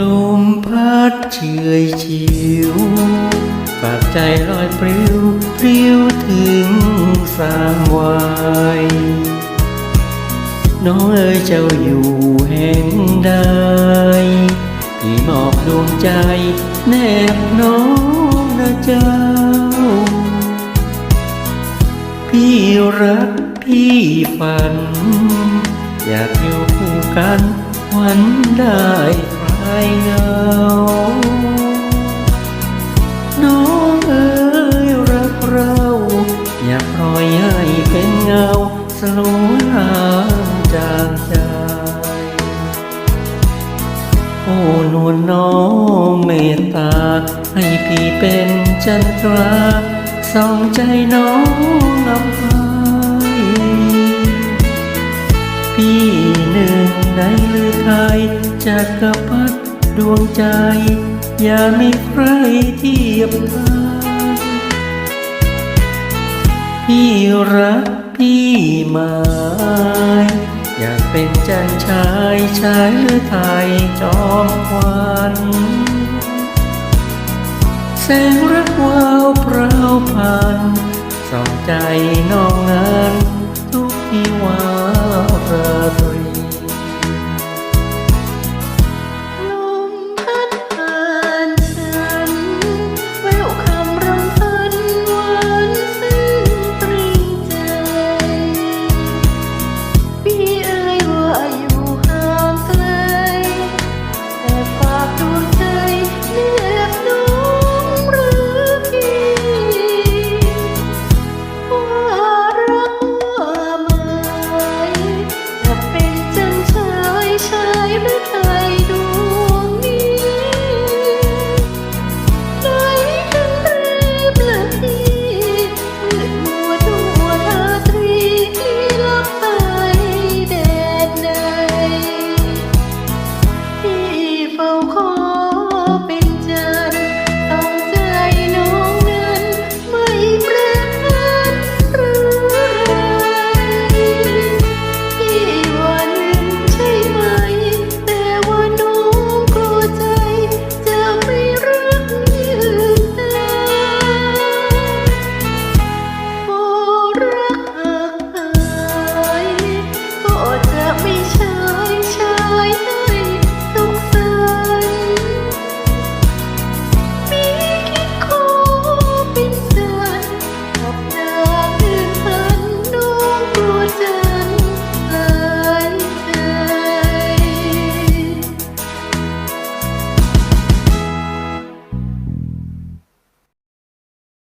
ลมพัดเฉยชิวฝากใจลอยปลิวปลิวถึงสามวัยน้องเอ๋ยเจ้าอยู่แห่งใดพี่มอบดวงใจ แนบน้องนะเจ้า พี่รักพี่ฝัน อยากอยู่คู่กันวันได้ คลายเงา น้องเอ๋ยรักเรา อยากปล่อยให้เป็นเงาสลวหางจางใจโอ้นวลน้องเมตตา ให้พี่เป็นจันทราส่องใจน้องอับอายพี่หนึ่งในลือไทย จักรพรรดิดวงใจ อย่ามีใครเทียบทาพี่รักพี่หมายอยากเป็นจันชายชายหรือไทยจอมควันแสงรักวาวเพราพันส่องใจน้อ